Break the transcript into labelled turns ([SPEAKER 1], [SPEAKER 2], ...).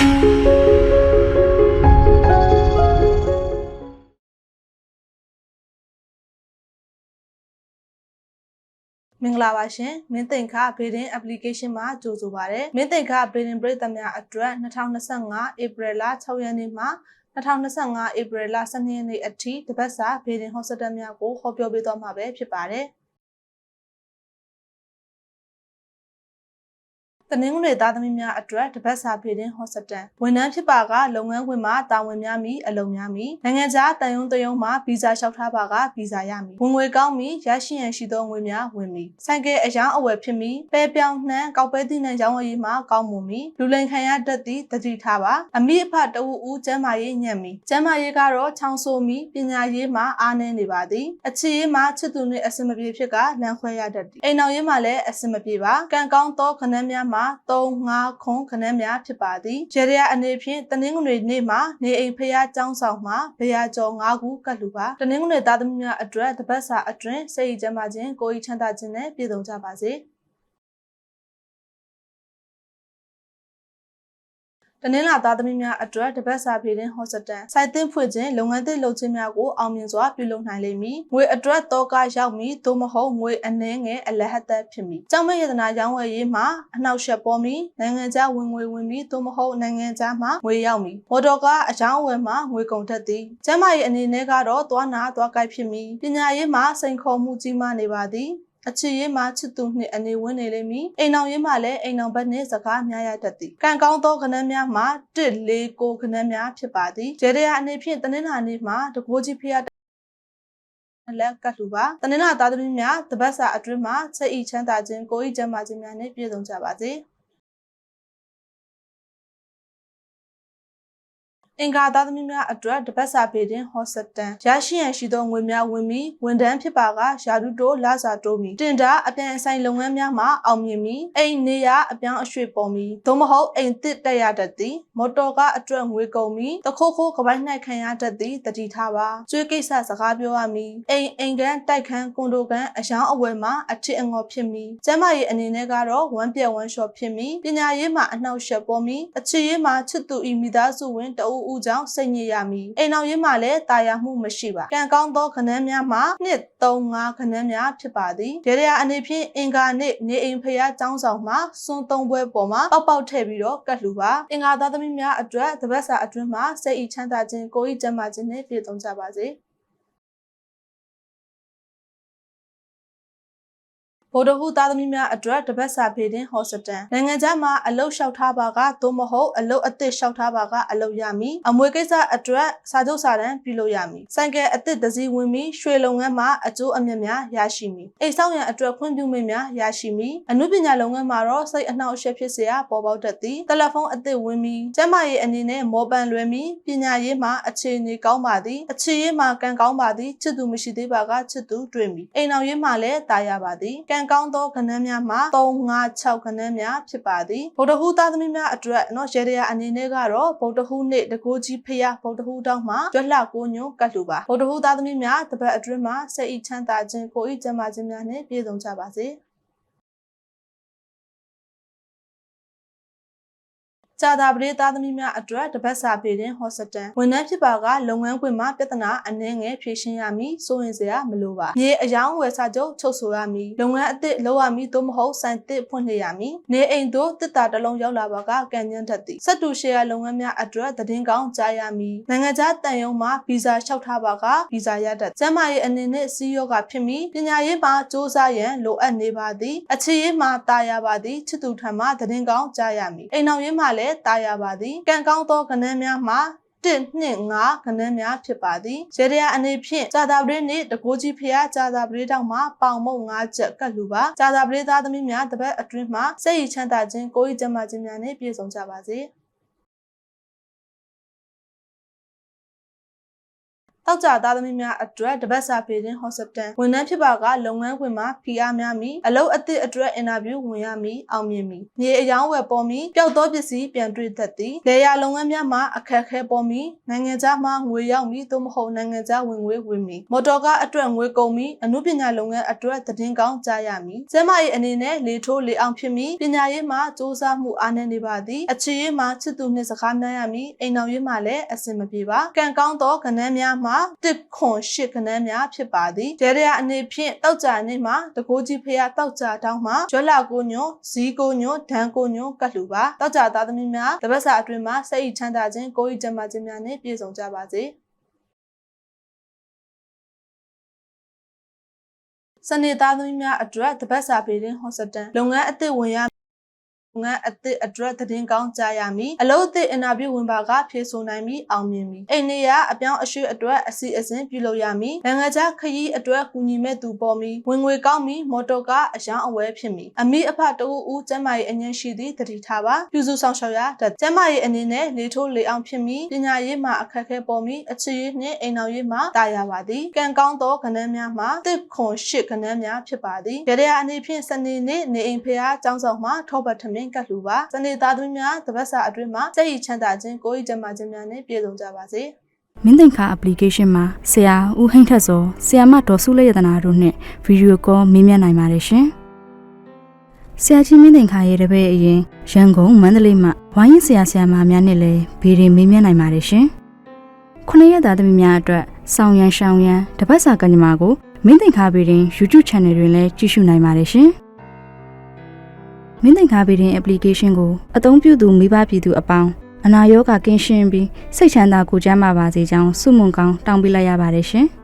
[SPEAKER 1] မင်္ဂလာပါရှင်မင်းသိင်္ခါ Bidding application မှာကြိုဆိုပါရစေမင်းသိင်္ခါ Bidding ပရိသတ်များအတွက်2025 April လ6ရက်နေ့မှ2025 April လ12ရက်နေ့အထိတပတ်စာ Bidding Hospital များကိုဟောပြောပေးသွားမှာပဲဖြစ်ပါတယ် တနင်္ဂနွေသားသမီးများအတွက်တပတ်စာဖေတင်ဟော့စတန်ဝန်ထမ်းဖြစ်ပါကလုပ်ငန်းခွင်မှာတာဝန်များမိအလုပ်များမိနိုင်ငံခြားတန်ယုံတယုံမှာဗီဇာလျှောက်ထားပါကဗီဇာရမိဝင်ငွေကောင်းမိရရှိရန်ရှိသောငွေများဝင်မိဆိုင်ကယ်အယောင်အဝယ်ဖြစ်မိပဲပြောင်းနှံကောက်ပဲသည့်နှံရောင်းဝယ်ရေးမှာကောင်းမွန်မိလူလိန်ခံရတတ်သည့်တတိထားပါအမိအဖတဝူဦးကျမ်းမာရေးညံ့မိကျမ်းမာရေးကတော့ချောင်းဆိုးမိပညာရေးမှာအားနည်းနေပါသည်အခြေရေးမှာချစ်သူနှင့်အစမပြေဖြစ်ကလမ်းခွဲရတတ်သည်အိမ်တော်ရေးမှာလည်းအစမပြေပါကံကောင်းသောခဏန်းများမှာ3 5ခွန်ခဏန်းများဖြစ်ပါသည်ရေရအနေဖြင့်တနင်္ဂနွေနေ့မှာနေအိမ်ဖျားကျောင်းဆောင်မှာဗရာကျော်5ခုကတ်လူပါတနင်္ဂနွေသားသမီးများအတွက်တပတ်စာအတွင်းစိတ်ကြမ်းပါခြင်းကိုယ်ဤချမ်းသာခြင်းနဲ့ပြည့်စုံကြပါစေ။ တနင်္လာသားသမီးများအတွက်တပတ်စာဖေတင်ဟော့စတန်စိုက်တင်ဖွင့်ခြင်းလုပ်ငန်းသစ်လုပ်ခြင်းများကိုအောင်မြင်စွာပြုလုပ်နိုင်လိမ့်မည်ငွေအတွက်တော့ကရောက်မည်သို့မဟုတ်ငွေအနှဲငယ်အလဟတ်သက်ဖြစ်မည်ကြောင့်မဲ့ယတနာရောင်းဝယ်ရေးမှာအနှောက်အယှက်ပေါ်မည်နိုင်ငံခြားဝင်ငွေဝင်မည်သို့မဟုတ်နိုင်ငံခြားမှာငွေရောက်မည်မော်တော်ကားအကြောင်းဝယ်မှာငွေကုန်တတ်သည်ကျမ်းမာရေးအနေနဲ့ကတော့သွားနာသွားကိုက်ဖြစ်မည်ပညာရေးမှာစိန်ခေါ်မှုကြီးမားနေပါသည် အချစ်ရေးမှာချစ်သူနှင့်အနေဝင်နေလိမ့်မည်အိမ်အောင်ရေးမှာလည်းအိမ်အောင်ဘက်နှင့်စကားများရတတ်သည်ကံကောင်းသောခဏန်းများမှာ1 4 9ခဏန်းများဖြစ်ပါသည်ဂျေရယာအနေဖြင့်တနင်္လာနေ့မှာတကိုးကြီးဖျားလက်ကတ်လူပါတနင်္လာသားသမီးများတပတ်စာအတွင်းမှာချက်ဤချမ်းသာခြင်းကိုဤကျမ်းမာခြင်းများနဲ့ပြည့်စုံကြပါစေ အင်္ဂါသားသမီးများအတွက်တပတ်စာပေတင်ဟောစတန်ရရှိရန်ရှိသောငွေများဝင်ပြီးဝန်ထမ်းဖြစ်ပါကယာရုတိုးလစာတိုးမီတင်တာအပြန်အဆိုင်လုပ်ငန်းများမှာအောင်မြင်ပြီးအိမ်နေရအပြောင်းအရွှေ့ပေါ်ပြီးသို့မဟုတ်အိမ်တစ်တက်ရတတ်သည်မော်တော်ကားအတွက်ငွေကုန်ပြီးတခိုးခိုးကပိုင်း၌ခံရတတ်သည်တတိထားပါကျွေးကိစ္စစကားပြောရမည်အိမ်အိမ်ကန်တိုက်ခန်းကွန်ဒိုကန်အယောင်အဝယ်မှာအထစ်အငေါ်ဖြစ်မည်ကျမ်းမာရေးအနေနဲ့ကတော့ဝမ်းပြက်ဝမ်းလျှော်ဖြစ်မည်ပညာရေးမှာအနှောက်အယှက်ပေါ်မည်အချစ်ရေးမှာချစ်သူဤမိသားစုဝင်တအူးဦးကြောင့်စိတ်ညစ်ရမည်အိမ်အောင်ရေးမှာလည်းတာယာမှုမရှိပါကံကောင်းသောခဏန်းများမှာနှစ်3 5ခဏန်းများဖြစ်ပါသည်ဒေရယာအနေဖြင့်အင်္ဂါနေ့နေအိမ်ဖျားကျောင်းဆောင်မှာစွန်းသုံးပွဲပေါ်မှာပေါက်ပေါက်ထည့်ပြီးတော့ကတ်လူပါအင်္ဂါသားသမီးများအတွက်တပတ်စာအတွင်းမှာစိတ်ဤချမ်းသာခြင်းကိုယ်ဤကျန်းမာခြင်းနဲ့ပြည့်စုံကြပါစေ ဗုဒ္ဓဟူသားသမီးများအတွက်တပတ်စာဖေးတင်ဟော့စတန်နိုင်ငံခြားမှာအလုတ်လျှောက်ထားပါကသို့မဟုတ်အလုတ်အသစ်လျှောက်ထားပါကအလုတ်ရမည်အမွေကိစ္စအတွက်စာချုပ်စာတမ်းပြုလုပ်ရမည်ဆိုင်ကယ်အသစ်တစ်စီးဝင်ပြီးရွှေလုပ်ငန်းမှာအကျိုးအမြတ်များရရှိမည်အိမ်ဆောင်ရန်အတွက်ခွင့်ပြုမိများရရှိမည်အမှုပညာလုပ်ငန်းမှာတော့စိတ်အနှောင့်အယှက်ဖြစ်စေရပေါ်ပေါက်တတ်သည်တယ်လီဖုန်းအသစ်ဝင်ပြီးကျန်းမာရေးအနေနဲ့မောပန်လွယ်မည်ပညာရေးမှာအခြေအနေကောင်းပါသည်အခြေရေးမှာကံကောင်းပါသည်ချစ်သူမရှိသေးပါကချစ်သူတွေ့မည်အိမ်အောင်ရေးမှာလည်းတာယာပါသည်ကံကောင်းသောခဏန်းများမှာ3 5 6ခဏန်းများဖြစ်ပါသည်ဗုဒ္ဓဟူးသားသမီးများအတွက်เนาะရေရအနေနဲ့ကတော့ဗုဒ္ဓဟူးနေ့တကူကြီးဖျားဗုဒ္ဓဟူးတောင်းမှာကြွက်လှကိုညွန့်ကတ်လူပါဗုဒ္ဓဟူးသားသမီးများတပတ်အတွင်းမှာစိတ်ဤချမ်းသာခြင်းကိုဤကျန်းမာခြင်းများနဲ့ပြည့်စုံကြပါစေ။ ကြာသာပရိသားသမီးများအတွက်တပတ်စာပေတင်ဟော့စတန်ဝန်ထမ်းဖြစ်ပါကလုပ်ငန်းခွင်မှာပြဿနာအနှဲငယ်ဖြေရှင်းရမည်စိုးရင်စရာမလိုပါမြေအယောင်ဝယ်စာချုပ်ချုပ်ဆိုရမည်လုပ်ငန်းအသစ်လုပ်ရမည်သို့မဟုတ်ဆိုင်သစ်ဖွင့်လှစ်ရမည်နေအိမ်သို့တစ်တာတလုံးရောက်လာပါကကံညံ့တတ်သည်စက်တူရှယ်ယာလုပ်ငန်းများအတွက်သတင်းကောင်းကြားရမည်နိုင်ငံခြားတန်ယုံမှာဗီဇာလျှောက်ထားပါကဗီဇာရတတ်ကျန်းမာရေးအနေနဲ့စီးရောဂါဖြစ်မည်ပညာရေးမှာစ조사ရန်လိုအပ်နေပါသည်အခြေရေးမှာတာယာပါသည်ချစ်သူထံမှသတင်းကောင်းကြားရမည်အိမ်အောင်ရေးမှာလည်းတာယာပါသည်ကံကောင်းသောကဏ္ဍများမှာ1နှစ်5ခဏန်းများဖြစ်ပါသည်ရေတရာအနေဖြင့်ဇာတာပရိနှင့်တကိုးကြီးဖျားဇာတာပရိတောက်မှာပေါင်မုတ်5ချက်ကတ်လူပါဇာတာပရိသားသမီးများတပတ်အတွင်းမှာစိတ်ရချမ်းသာခြင်းကိုယ်ရည်ကျန်းမာခြင်းများနဲ့ပြည့်စုံကြပါစေ တောက်ကြသားသမီးများအတွက်တပတ်စာပေတင်ဟော့စတန်ဝန်ထမ်းဖြစ်ပါကလုပ်ငန်းခွင်မှာဖိအားများမီအလုပ်အသစ်အတွက်အင်တာဗျူးဝင်ရမီအောင်မြင်မီမြေအယောင်းဝယ်ပေါ်မီပျောက်သောပစ္စည်းပြန်တွေ့တတ်သည်လေယာလုပ်ငန်းများမှာအခက်အခဲပေါ်မီနိုင်ငံခြားမှငွေရောက်မီသို့မဟုတ်နိုင်ငံခြားဝင်ငွေဝင်မီမော်တော်ကားအတွက်ငွေကုန်မီအမှုပညာလုပ်ငန်းအတွက်သတင်းကောင်းကြားရမီကျမရဲ့အနေနဲ့လေထိုးလေအောင်ဖြစ်မီပညာရေးမှာစူးစမ်းမှုအားနည်းနေပါသည်အခြေရေးမှာချစ်သူနှင့်စကားများရမီအိမ်တော်ရေးမှာလည်းအဆင်မပြေပါကံကောင်းသောကဏ္ဍများမှာတစ်ခွန်ရှစ်ကဏ္ဍများဖြစ်ပါသည်ဒေရရအနေဖြင့်တောက်ကြနေမှာတကိုးကြီးဖះတောက်ကြတောင်းမှာကျွက်လာကိုညွန်ဇီးကိုညွန်ဒန်ကိုညွန်ကတ်လူပါတောက်ကြသားသမီးများတပတ်စာအတွင်းမှာစိတ်ဤချမ်းသာခြင်းကိုယ်ဤကျန်းမာခြင်းများနဲ့ပြည့်စုံကြပါစေစနေသားသမီးများအတွက်တပတ်စာပေတင်ဟော့စတန်လုပ်ငန်းအသစ်ဝင်ရ ငန်းအသစ်အတွက်သတင်းကောင်းကြားရမည်အလုပ်အသစ်အင်တာဗျူးဝင်ပါကဖြေဆိုနိုင်မည်အောင်မြင်မည်အိမ်နေရအပြောင်းအရွှေ့အတွက်အစီအစဉ်ပြုလုပ်ရမည်နိုင်ငံခြားခရီးအတွက်ကူညီမဲ့သူပေါ်မည်ဝင်ငွေကောင်းမည်မော်တော်ကားအယောင်းအဝဲဖြစ်မည်အမိအဖတအူးဦးကျမ်းမာရေးအငြင်းရှိသည့်တတိထားပါပြုစုဆောင်ရှောက်ရတတ်ကျမ်းမာရေးအနေနဲ့လေထိုးလေအောင်ဖြစ်မည်ပညာရေးမှာအခက်အခဲပေါ်မည်အခြေရေးနှင့်အိမ်တော်ရေးမှာတာယာပါသည်ကံကောင်းသောကဏ္ဍများမှာတစ်ခွန်ရှစ်ကဏ္ဍများဖြစ်ပါသည်ကြရအနေဖြင့်စနေနေ့နေအိမ်ဖျားကျောင်းဆောင်မှာထောပတ်ထမင်းကတ်လူပါစနေသားသမီးများတပတ်စာအတွင်းမှာစိတ်ရည်ချမ်းသာခြင်းကိုယ်ရည်ကျန်းမာခြင်းများနဲ့ပြည့်စုံကြပါစေ
[SPEAKER 2] မင်းသင်္ခါ application မှာဆရာဦးဟိန်းထက်စောဆရာမဒေါ်စုလေးရတနာတို့နဲ့ဗီဒီယိုကောမေးမြန်းနိုင်ပါတယ်ရှင်။ဆရာကြီးမင်းသင်္ခါရဲ့တပည့်အရင်ရန်ကုန်မန္တလေးမှာဝိုင်းရင်ဆရာဆရာမများနဲ့လည်းဗီဒီမေးမြန်းနိုင်ပါတယ်ရှင်။ခုနှစ်ရက်သားသမီးများအတွက်ဆောင်းရန်ရှောင်းရန်တပတ်စာကညမာကိုမင်းသင်္ခါဗီဒီ YouTube Channel တွင်လည်းကြည့်ရှုနိုင်ပါတယ်ရှင်။ မင်းသင်္ခါဗီဒီ application ကိုအသုံးပြုသူမိဘပြည်သူအပေါင်းအနာရောဂါကင်းရှင်းပြီးစိတ်ချမ်းသာကိုယ်ကျန်းမာပါစေကြောင်းဆုမွန်ကောင်းတောင်းပေးလိုက်ရပါတယ်ရှင်။